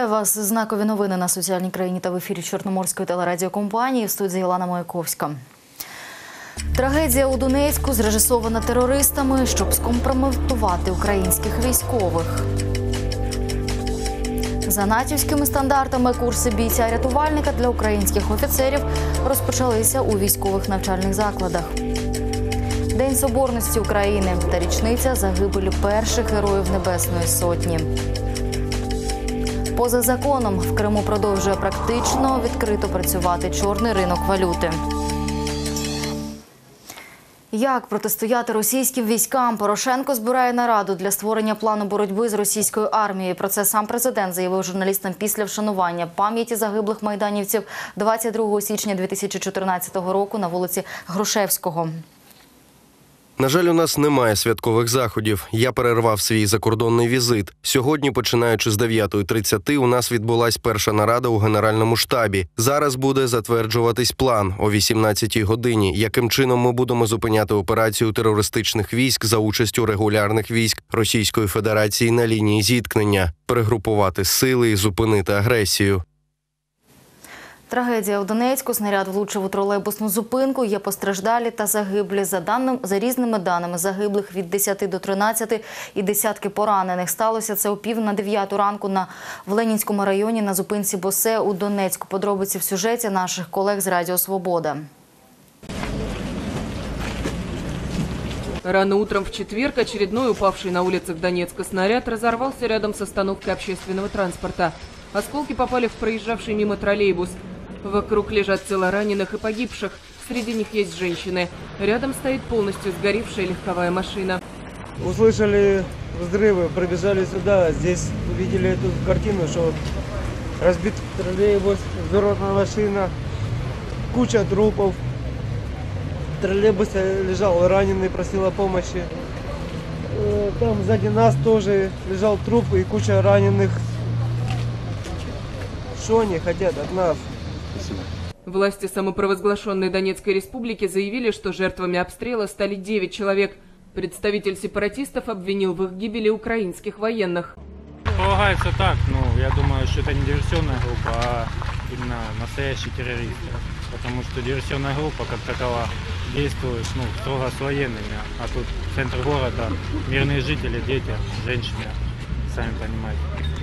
Вітаю вас. Знакові новини на соціальній країні та в ефірі Чорноморської телерадіокомпанії в студії Ілана Маяковська. Трагедія у Донецьку зрежисована терористами, щоб скомпрометувати українських військових. За натівськими стандартами курси бійця-рятувальника для українських офіцерів розпочалися у військових навчальних закладах. День соборності України та річниця загибелі перших героїв Небесної Сотні. Поза законом в Криму продовжує практично відкрито працювати чорний ринок валюти. Як протистояти російським військам? Порошенко збирає нараду для створення плану боротьби з російською армією. Про це сам президент заявив журналістам після вшанування пам'яті загиблих майданівців 22 січня 2014 року на вулиці Грушевського. На жаль, у нас немає святкових заходів. Я перервав свій закордонний візит. Сьогодні, починаючи з 9.30, у нас відбулась перша нарада у генеральному штабі. Зараз буде затверджуватись план о 18-й годині, яким чином ми будемо зупиняти операцію терористичних військ за участю регулярних військ Російської Федерації на лінії зіткнення, перегрупувати сили і зупинити агресію. Трагедія у Донецьку. Снаряд влучив у тролейбусну зупинку. Є постраждалі та загиблі. За даним за різними даними загиблих від 10 до 13 і десятки поранених. Сталося це о пів на 9 ранку на в Ленінському районі на зупинці Босе у Донецьку. Подробиці в сюжеті наших колег з Радіо Свобода. Рано утром в четверг очередной упавший на улицах Донецка снаряд разорвался рядом с остановкой общественного транспорта. Осколки попали в проезжавший мимо троллейбус. Вокруг лежат тела раненых и погибших. Среди них есть женщины. Рядом стоит полностью сгоревшая легковая машина. Услышали взрывы, пробежали сюда. Здесь увидели эту картину, что разбит троллейбус, взорвана машина, куча трупов. В троллейбусе лежал раненый, просил о помощи. Э, Там сзади нас тоже лежал труп и куча раненых. Что они хотят от нас? Власти самопровозглашенной Донецкой республики заявили, что жертвами обстрела стали 9 человек. Представитель сепаратистов обвинил в их гибели украинских военных. Полагается так, ну, я думаю, что это не диверсионная группа, а именно настоящие террористы. Потому что диверсионная группа, как такова, действует, ну, строго с военными. А тут центр города, мирные жители, дети, женщины, сами понимаете.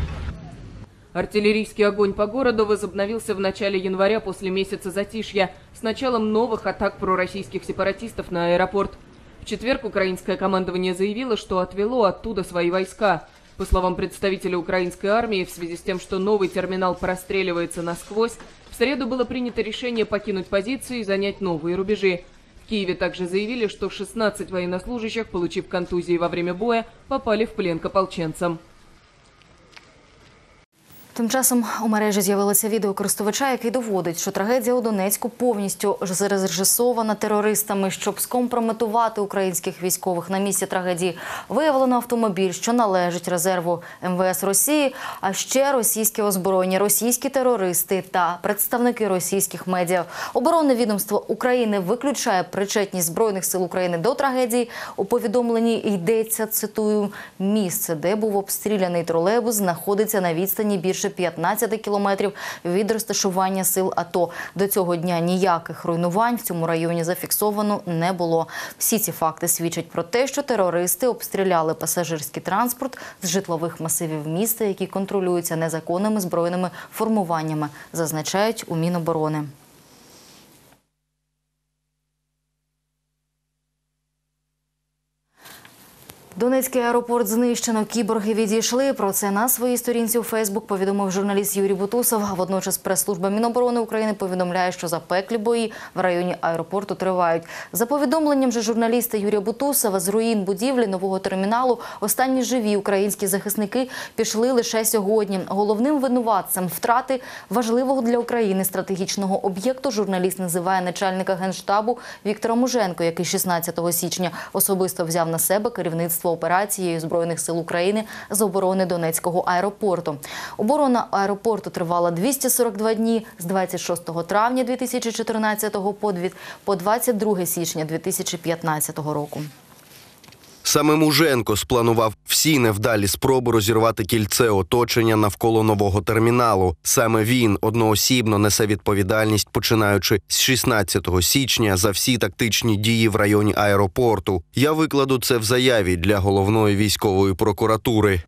Артиллерийский огонь по городу возобновился в начале января после месяца затишья с началом новых атак пророссийских сепаратистов на аэропорт. В четверг украинское командование заявило, что отвело оттуда свои войска. По словам представителя украинской армии, в связи с тем, что новый терминал простреливается насквозь, в среду было принято решение покинуть позиции и занять новые рубежи. В Киеве также заявили, что 16 военнослужащих, получив контузии во время боя, попали в плен к ополченцам. Тим часом у мережі з'явилося відео користувача, який доводить, що трагедія у Донецьку повністю зрежисована терористами, щоб скомпрометувати українських військових на місці трагедії. Виявлено автомобіль, що належить резерву МВС Росії, а ще російське озброєння, російські терористи та представники російських медіа. Оборонне відомство України виключає причетність збройних сил України до трагедії. У повідомленні йдеться цитую місце, де був обстріляний тролейбус, знаходиться на відстані більше 15 кілометрів від розташування сил АТО. До цього дня ніяких руйнувань в цьому районі зафіксовано не було. Всі ці факти свідчать про те, що терористи обстріляли пасажирський транспорт з житлових масивів міста, які контролюються незаконними збройними формуваннями, зазначають у Міноборони. Донецький аеропорт знищено. Кіборги відійшли. Про це на своїй сторінці у Фейсбук повідомив журналіст Юрій Бутусов. Водночас прес-служба Міноборони України повідомляє, що запеклі бої в районі аеропорту тривають. За повідомленням же журналіста Юрія Бутусова з руїн будівлі нового терміналу останні живі українські захисники пішли лише сьогодні. Головним винуватцем втрати важливого для України стратегічного об'єкту журналіст називає начальника генштабу Віктора Муженко, який 16 січня особисто взяв на себе керівництво операцією збройних сил України з оборони Донецького аеропорту. Оборона аеропорту тривала 242 дні з 26 травня 2014 по дві- по 22 січня 2015 року. Саме Муженко спланував всі невдалі спроби розірвати кільце оточення навколо нового терміналу. Саме він одноосібно несе відповідальність, починаючи з 16 січня за всі тактичні дії в районі аеропорту. Я викладу це в заяві для головної військової прокуратури.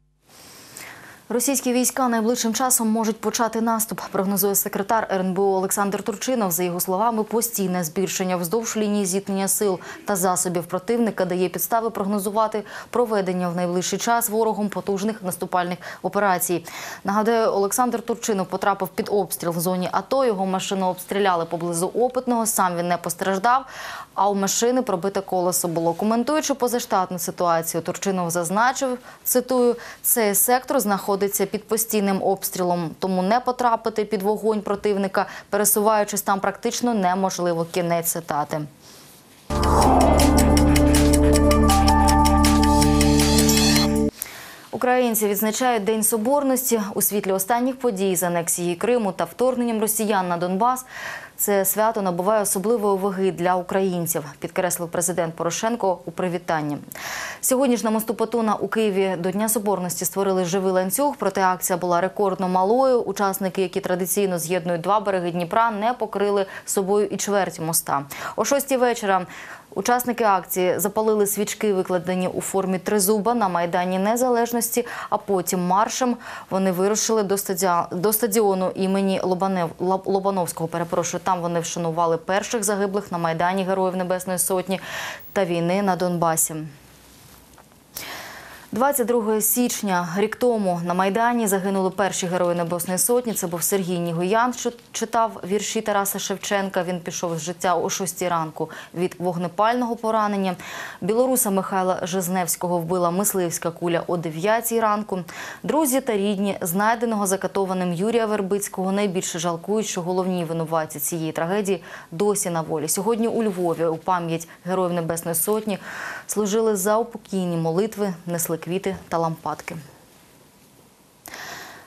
Російські війська найближчим часом можуть почати наступ, прогнозує секретар РНБО Олександр Турчинов. За його словами, постійне збільшення вздовж лінії зіткнення сил та засобів противника дає підстави прогнозувати проведення в найближчий час ворогом потужних наступальних операцій. Нагадаю, Олександр Турчинов потрапив під обстріл в зоні АТО. Його машину обстріляли поблизу опитного. Сам він не постраждав. А у машини пробите колесо було. Коментуючи позаштатну ситуацію, Турчинов зазначив, цитую, цей сектор знаходиться під постійним обстрілом, тому не потрапити під вогонь противника, пересуваючись там практично неможливо. Кінець цитати. Українці відзначають День Соборності у світлі останніх подій з анексією Криму та вторгненням росіян на Донбас. Це свято набуває особливої ваги для українців, підкреслив президент Порошенко у привітанні. Сьогодні ж на мосту Патона у Києві до Дня Соборності створили живий ланцюг, проте акція була рекордно малою. Учасники, які традиційно з'єднують два береги Дніпра, не покрили собою і чверть моста. О шостій вечора Учасники акції запалили свічки, викладені у формі тризуба на майдані Незалежності. А потім маршем вони вирушили до стадіа- до стадіону імені Лобанев Лобановського. Перепрошую, там вони вшанували перших загиблих на майдані Героїв Небесної Сотні та війни на Донбасі. 22 січня, рік тому, на Майдані загинули перші герої Небесної Сотні. Це був Сергій Нігоян, що читав вірші Тараса Шевченка. Він пішов з життя о 6 ранку від вогнепального поранення. Білоруса Михайла Жизневського вбила мисливська куля о 9 ранку. Друзі та рідні знайденого закатованим Юрія Вербицького найбільше жалкують, що головні винуватці цієї трагедії досі на волі. Сьогодні у Львові у пам'ять Героїв Небесної Сотні служили заупокійні молитви, несли квіти та лампадки.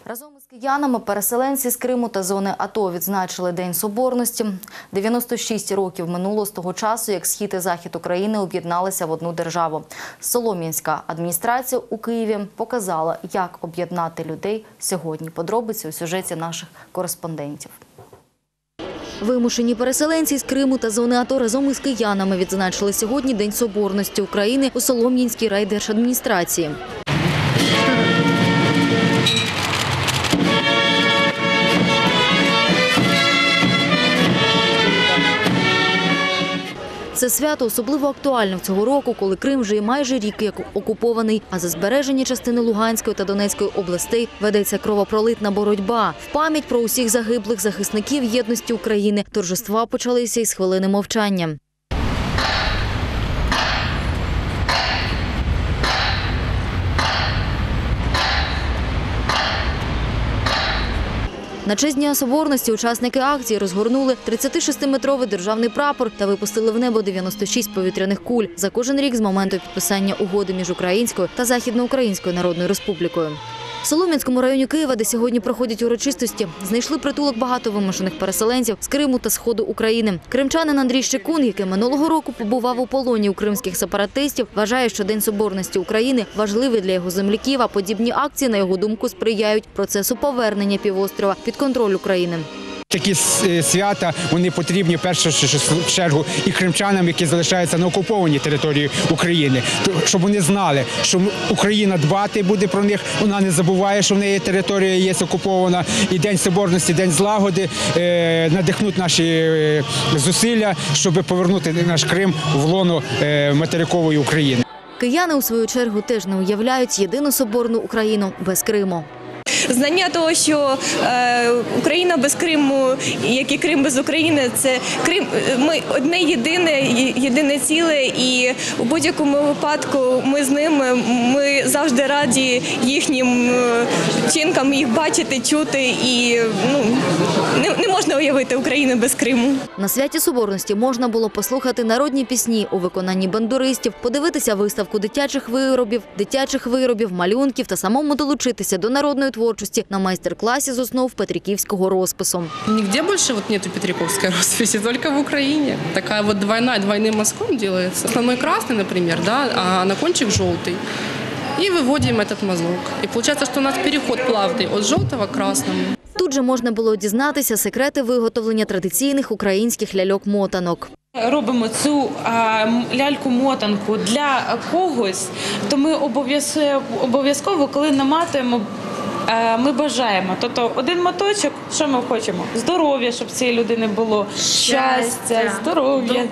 Разом із киянами переселенці з Криму та зони АТО відзначили День Соборності. 96 років минуло з того часу, як схід і захід України об'єдналися в одну державу. Солом'янська адміністрація у Києві показала, як об'єднати людей сьогодні. Подробиці у сюжеті наших кореспондентів. Вимушені переселенці з Криму та зони АТО разом із киянами відзначили сьогодні День Соборності України у Солом'янській райдержадміністрації. Це свято особливо актуально цього року, коли Крим вже майже рік як окупований, а за збереження частини Луганської та Донецької областей ведеться кровопролитна боротьба. В пам'ять про усіх загиблих захисників єдності України торжества почалися із хвилини мовчання. На честь Дня Соборності учасники акції розгорнули 36-метровий державний прапор та випустили в небо 96 повітряних куль за кожен рік з моменту підписання угоди між Українською та Західноукраїнською Народною Республікою. В Солом'янському районі Києва, де сьогодні проходять урочистості, знайшли притулок багато вимушених переселенців з Криму та сходу України. Кримчанин Андрій Щекун, який минулого року побував у полоні у кримських сепаратистів, вважає, що День Соборності України важливий для його земляків. А подібні акції, на його думку, сприяють процесу повернення півострова під контроль України. Такі е, свята вони потрібні в першу чергу і кримчанам, які залишаються на окупованій території України, щоб вони знали, що Україна дбати буде про них. Вона не забуває, що в неї територія є окупована. І день соборності, день злагоди е, надихнуть наші е, зусилля, щоб повернути наш Крим в лоно е, материкової України. Кияни у свою чергу теж не уявляють єдину соборну Україну без Криму. Знання того, що е, Україна без Криму, як і Крим без України, це Крим. Ми одне єдине, єдине ціле, і у будь-якому випадку ми з ними. Ми завжди раді їхнім е, вчинкам, їх бачити, чути, і ну не, не можна уявити Україну без Криму. На святі Соборності можна було послухати народні пісні у виконанні бандуристів, подивитися виставку дитячих виробів, дитячих виробів, малюнків та самому долучитися до народної творчості творчості на майстер-класі з основ петриківського розпису. Нигде больше вот нету Петриковской росписи, только в Украине. Такая вот двойная, двойным мазком делается. Основной красный, например, да, а на кончик желтый. И выводим этот мазок. И получается, что у нас переход плавный от желтого к красному. Тут же можна було дізнатися секрети виготовлення традиційних українських ляльок-мотанок. робимо цю а, м, ляльку-мотанку для когось, то ми обов'язково, обов'язково коли наматуємо, е, ми бажаємо. Тобто один моточок, що ми хочемо? Здоров'я, щоб цієї людини було, щастя, здоров'я.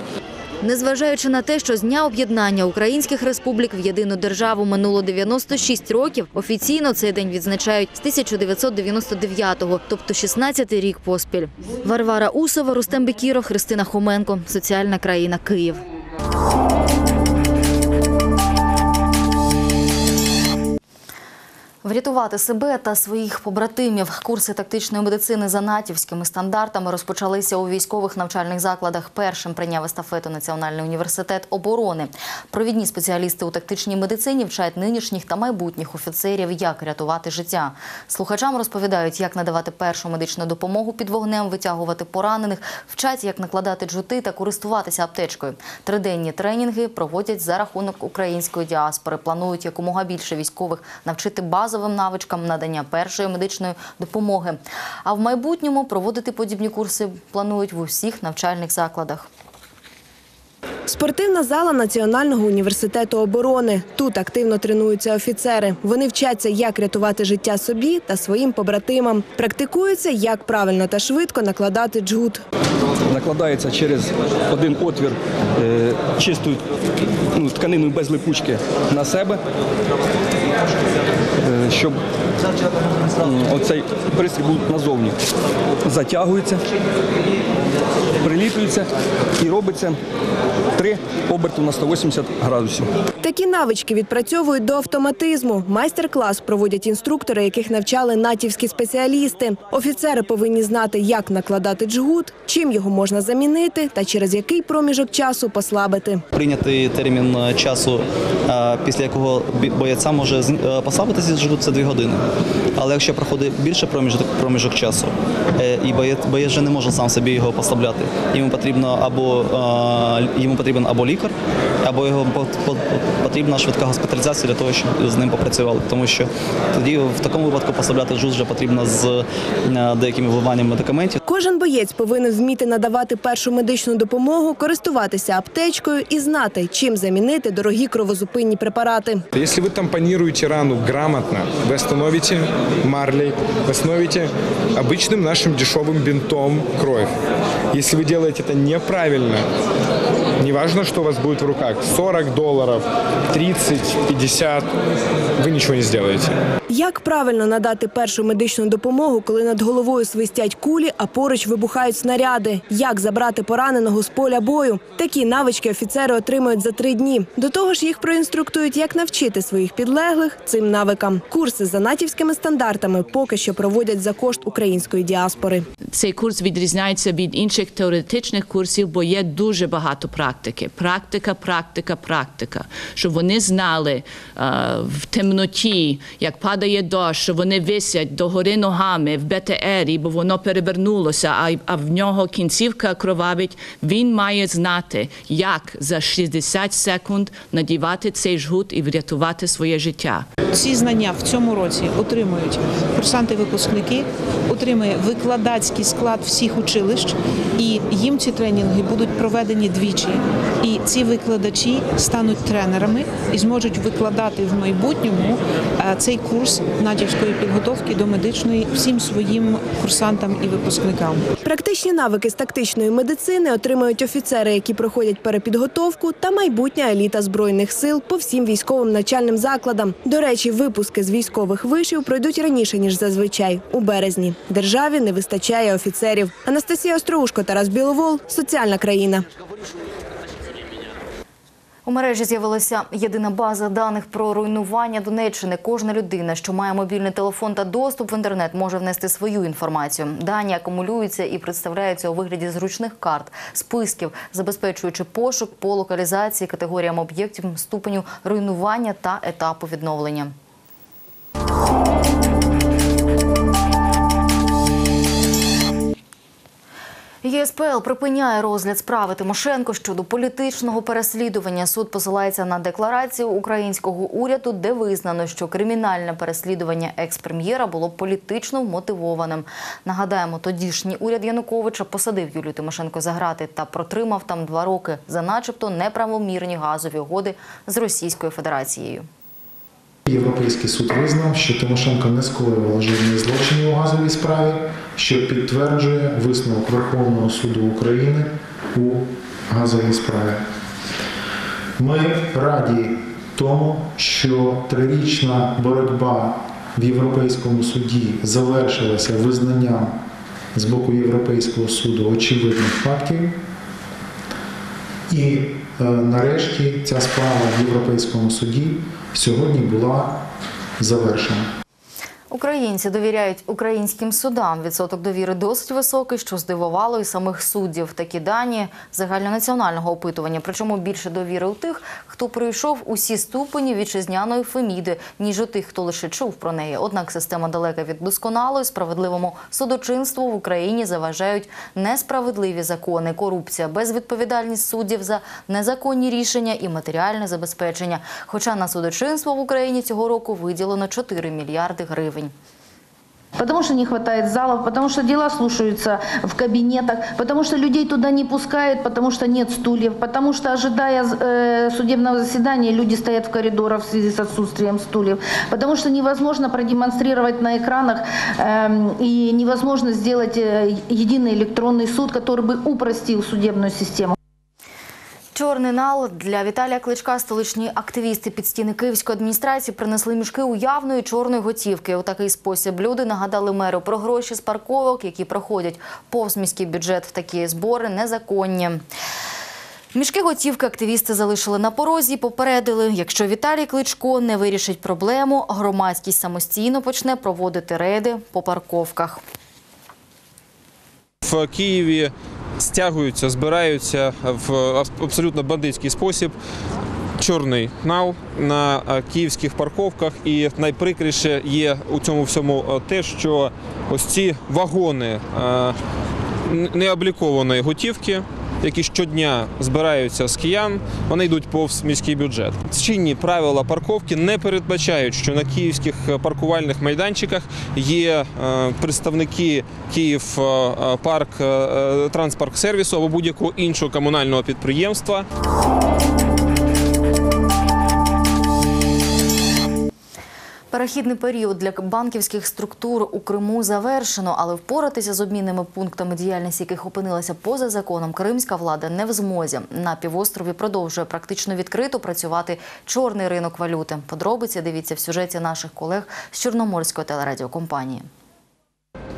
Незважаючи на те, що з дня об'єднання українських республік в єдину державу минуло 96 років, офіційно цей день відзначають з 1999-го, тобто 16-й рік поспіль. Варвара Усова, Рустем Бекіров, Христина Хоменко. Соціальна країна Київ. Врятувати себе та своїх побратимів. Курси тактичної медицини за натівськими стандартами розпочалися у військових навчальних закладах. Першим прийняв естафету Національний університет оборони. Провідні спеціалісти у тактичній медицині вчать нинішніх та майбутніх офіцерів, як рятувати життя. Слухачам розповідають, як надавати першу медичну допомогу під вогнем, витягувати поранених, вчать, як накладати джути та користуватися аптечкою. Триденні тренінги проводять за рахунок української діаспори. Планують якомога більше військових навчити базовим навичкам надання першої медичної допомоги. А в майбутньому проводити подібні курси планують в усіх навчальних закладах. Спортивна зала Національного університету оборони. Тут активно тренуються офіцери. Вони вчаться, як рятувати життя собі та своїм побратимам. Практикуються, як правильно та швидко накладати джгут. накладається через один отвір е, чистою ну, тканиною без липучки на себе, щоб оцей пристрій був назовні. Затягується, приліплюється і робиться три оберти на 180 градусів. Такі навички відпрацьовують до автоматизму. Майстер-клас проводять інструктори, яких навчали натівські спеціалісти. Офіцери повинні знати, як накладати джгут, чим його можна замінити та через який проміжок часу послабити. прийнятий термін е, часу, е, після якого боєця може з- е, послабитися з це 2 години. Але якщо проходить більше проміжок, проміжок часу, і боєць, боєць вже не може сам собі його послабляти, йому потрібно або е, йому потрібен або лікар, або його по- по- потрібна швидка госпіталізація для того, щоб з ним попрацювали. Тому що тоді в такому випадку послабляти жуз вже потрібно з е, деякими вливаннями медикаментів. Кожен боєць повинен вміти надавати першу медичну допомогу, користуватися аптечкою і знати, чим замінити дорогі кровозупинні препарати. Если вы тампонируете рану грамотно, вы остановите марлей, вы остановите обычным нашим дешевым бинтом кровь. Если вы делаете это неправильно, неважно, что у вас будет в руках, 40 долларов, 30, 50, вы ничего не сделаете. Як правильно надати першу медичну допомогу, коли над головою свистять кулі, а поруч вибухають снаряди? Як забрати пораненого з поля бою? Такі навички офіцери отримують за три дні. До того ж, їх проінструктують, як навчити своїх підлеглих цим навикам. Курси за натівськими стандартами поки що проводять за кошт української діаспори. Цей курс відрізняється від інших теоретичних курсів, бо є дуже багато практики. Практика, практика, практика. Щоб вони знали е, в темноті, як падає дощ, що вони висять догори ногами в БТРі, бо воно перевернулося, а, а в нього кінцівка кровавить. Він має знати, як за 60 секунд надівати цей жгут і врятувати своє життя. Ці знання в цьому році отримують курсанти-випускники, отримує викладацький склад всіх училищ, і їм ці тренінги будуть проведені двічі. І ці викладачі стануть тренерами і зможуть викладати в майбутньому е, цей курс натівської підготовки до медичної всім своїм курсантам і випускникам. Практичні навики з тактичної медицини отримують офіцери, які проходять перепідготовку, та майбутня еліта збройних сил по всім військовим навчальним закладам. До речі, випуски з військових вишів пройдуть раніше ніж зазвичай у березні. Державі не вистачає офіцерів. Анастасія Остроушко, Тарас Біловол, соціальна країна. У мережі з'явилася єдина база даних про руйнування Донеччини. Кожна людина, що має мобільний телефон та доступ в інтернет, може внести свою інформацію. Дані акумулюються і представляються у вигляді зручних карт, списків, забезпечуючи пошук по локалізації, категоріям об'єктів, ступеню руйнування та етапу відновлення. ЄСПЛ припиняє розгляд справи Тимошенко щодо політичного переслідування. Суд посилається на декларацію українського уряду, де визнано, що кримінальне переслідування екс-прем'єра було політично вмотивованим. Нагадаємо, тодішній уряд Януковича посадив Юлію Тимошенко за грати та протримав там два роки за начебто неправомірні газові угоди з Російською Федерацією. Європейський суд визнав, що Тимошенко не скоювала жодних злочинів у газовій справі, що підтверджує висновок Верховного суду України у газовій справі. Ми раді тому, що трирічна боротьба в Європейському суді завершилася визнанням з боку Європейського суду очевидних фактів. І е, нарешті ця справа в Європейському суді сьогодні була завершена. Українці довіряють українським судам. Відсоток довіри досить високий, що здивувало і самих суддів. Такі дані загальнонаціонального опитування. Причому більше довіри у тих, хто пройшов усі ступені вітчизняної феміди, ніж у тих, хто лише чув про неї. Однак система далека від досконалої, справедливому судочинству в Україні заважають несправедливі закони, корупція, безвідповідальність суддів за незаконні рішення і матеріальне забезпечення. Хоча на судочинство в Україні цього року виділено 4 мільярди гривень. Потому что не хватает залов, потому что дела слушаются в кабинетах, потому что людей туда не пускают, потому что нет стульев, потому что, ожидая э, судебного заседания, люди стоят в коридорах в связи с отсутствием стульев, потому что невозможно продемонстрировать на экранах э, и невозможно сделать э, единый электронный суд, который бы упростил судебную систему. Чорний нал для Віталія Кличка столичні активісти під стіни Київської адміністрації принесли мішки уявної чорної готівки. У такий спосіб люди нагадали меру про гроші з парковок, які проходять повз міський бюджет. Такі збори незаконні. Мішки готівки активісти залишили на порозі. і Попередили, якщо Віталій Кличко не вирішить проблему, громадськість самостійно почне проводити рейди по парковках. В Києві стягуються, збираються в абсолютно бандитський спосіб. Чорний нал на е, київських парковках, і найприкріше є у цьому всьому е, те, що ось ці вагони е, необлікованої готівки, які щодня збираються з киян, вони йдуть повз міський бюджет. Чинні правила парковки не передбачають, що на київських паркувальних майданчиках є е, представники Київ е, е, парк е, е, транспорт сервісу або будь-якого іншого комунального підприємства. Перехідний період для банківських структур у Криму завершено, але впоратися з обмінними пунктами діяльності, яких опинилася поза законом, кримська влада не в змозі. На півострові продовжує практично відкрито працювати чорний ринок валюти. Подробиці дивіться в сюжеті наших колег з Чорноморської телерадіокомпанії.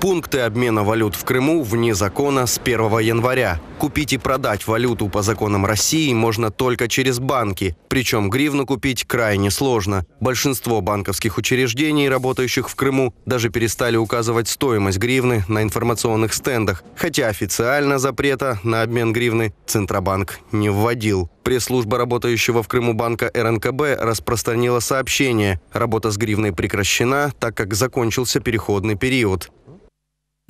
Пункты обмена валют в Крыму вне закона с 1 января. Купить и продать валюту по законам России можно только через банки. Причем гривну купить крайне сложно. Большинство банковских учреждений, работающих в Крыму, даже перестали указывать стоимость гривны на информационных стендах. Хотя официально запрета на обмен гривны Центробанк не вводил. Пресс-служба работающего в Крыму банка РНКБ распространила сообщение. Работа с гривной прекращена, так как закончился переходный период.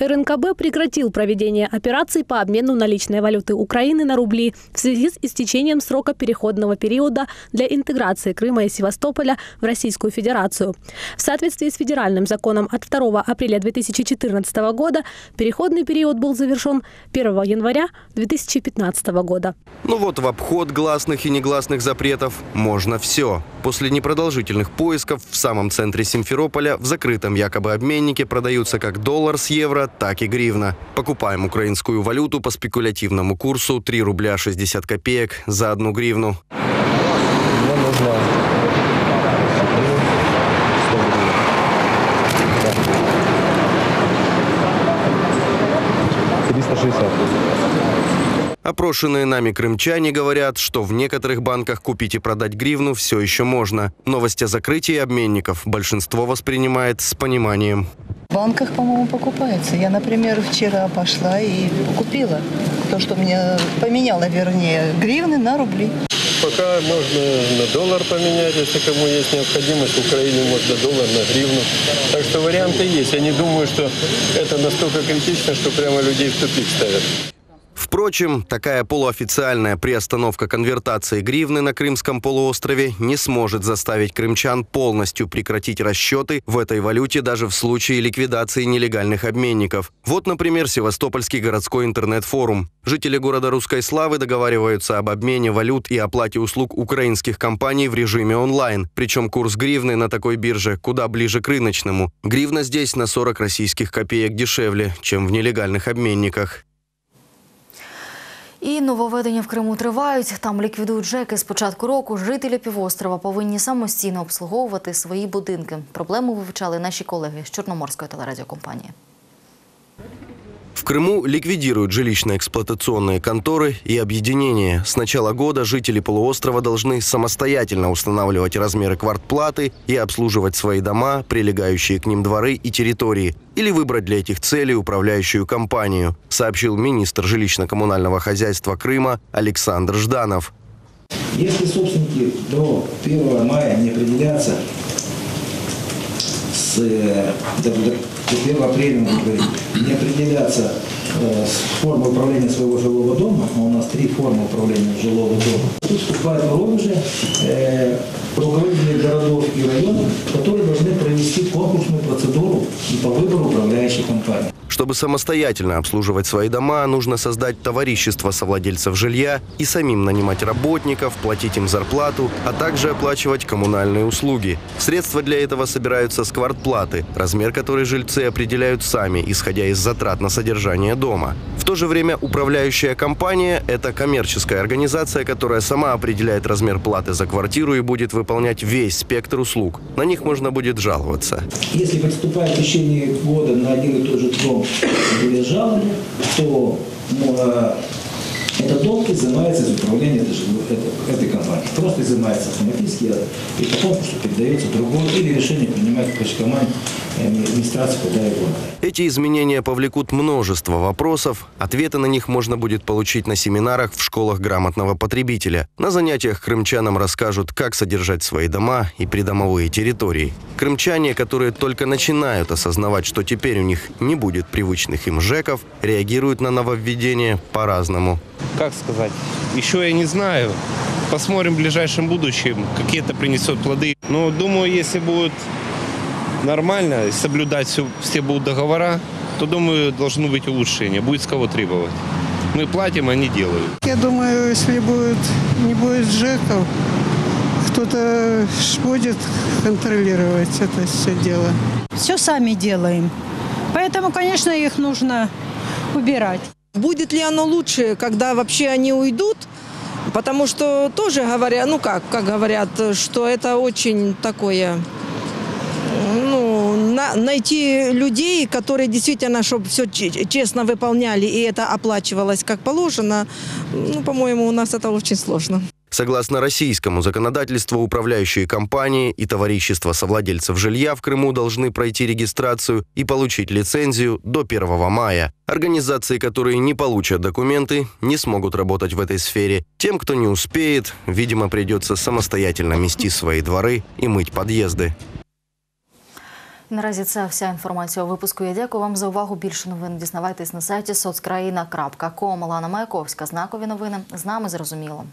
РНКБ прекратил проведение операций по обмену наличной валюты Украины на рубли в связи с истечением срока переходного периода для интеграции Крыма и Севастополя в Российскую Федерацию. В соответствии с федеральным законом от 2 апреля 2014 года переходный период был завершен 1 января 2015 года. Ну вот в обход гласных и негласных запретов можно все. После непродолжительных поисков в самом центре Симферополя в закрытом якобы обменнике продаются как доллар с евро, так и гривна. Покупаем украинскую валюту по спекулятивному курсу 3 рубля 60 копеек за одну гривну. Мне нужно 360. Опрошенные нами крымчане говорят, что в некоторых банках купить и продать гривну все еще можно. Новость о закрытии обменников большинство воспринимает с пониманием. В банках, по-моему, покупается. Я, например, вчера пошла и купила то, что мне поменяла, вернее, гривны на рубли. Пока можно на доллар поменять, если кому есть необходимость. В Украине можно доллар на гривну. Так что варианты есть. Я не думаю, что это настолько критично, что прямо людей в тупик ставят. Впрочем, такая полуофициальная приостановка конвертации гривны на Крымском полуострове не сможет заставить крымчан полностью прекратить расчеты в этой валюте даже в случае ликвидации нелегальных обменников. Вот, например, Севастопольский городской интернет-форум. Жители города Русской Славы договариваются об обмене валют и оплате услуг украинских компаний в режиме онлайн. Причем курс гривны на такой бирже куда ближе к рыночному. Гривна здесь на 40 российских копеек дешевле, чем в нелегальных обменниках. І нововведення в Криму тривають. Там ліквідують ЖЕКи. З початку року жителі півострова повинні самостійно обслуговувати свої будинки. Проблему вивчали наші колеги з Чорноморської телерадіокомпанії. В Крыму ликвидируют жилищно-эксплуатационные конторы и объединения. С начала года жители полуострова должны самостоятельно устанавливать размеры квартплаты и обслуживать свои дома, прилегающие к ним дворы и территории, или выбрать для этих целей управляющую компанию, сообщил министр жилищно-коммунального хозяйства Крыма Александр Жданов. Если собственники до 1 мая не определятся с, э, до, до- до 1 апреля, мы говорим, не определятся э, с формой управления своего жилого дома, а у нас три формы управления жилого дома, тут вступают в уже э, руководители городов и районов, которые должны провести конкурсную процедуру по выбору управляющей компании. Чтобы самостоятельно обслуживать свои дома, нужно создать товарищество совладельцев жилья и самим нанимать работников, платить им зарплату, а также оплачивать коммунальные услуги. Средства для этого собираются с квартплаты, размер которой жильцы определяют сами, исходя из затрат на содержание дома. В то же время управляющая компания – это коммерческая организация, которая сама определяет размер платы за квартиру и будет выполнять весь спектр услуг. На них можно будет жаловаться. Если поступает в течение года на один и тот же дом жалобы, то э, этот дом изымается из управления этой, компании. Просто изымается автоматически и по конкурсу передается другой или решение принимает почтомань администрация, куда его надо. Эти изменения повлекут множество вопросов. Ответы на них можно будет получить на семинарах в школах грамотного потребителя. На занятиях крымчанам расскажут, как содержать свои дома и придомовые территории. Крымчане, которые только начинают осознавать, что теперь у них не будет привычных им ЖЭКов, реагируют на нововведение по-разному. как сказать, еще я не знаю. Посмотрим в ближайшем будущем, какие это принесет плоды. Но думаю, если будет нормально, соблюдать все, все будут договора, то, думаю, должны быть улучшения. Будет с кого требовать. Мы платим, они делают. Я думаю, если будет, не будет ЖЭКов, кто-то будет контролировать это все дело. Все сами делаем. Поэтому, конечно, их нужно убирать. Будет ли оно лучше, когда вообще они уйдут? Потому что тоже говорят, ну как, как говорят, что это очень такое, на- найти людей, которые действительно, чтобы все честно выполняли и это оплачивалось как положено, ну, по-моему, у нас это очень сложно. Согласно российскому законодательству, управляющие компании и товарищества совладельцев жилья в Крыму должны пройти регистрацию и получить лицензию до 1 мая. Организации, которые не получат документы, не смогут работать в этой сфере. Тем, кто не успеет, видимо, придется самостоятельно мести свои дворы и мыть подъезды. Наразі це вся інформація у випуску. Я дякую вам за увагу. Більше новин дізнавайтесь на сайті соцкраїна.ком. Лана Маяковська. Знакові новини з нами зрозуміло.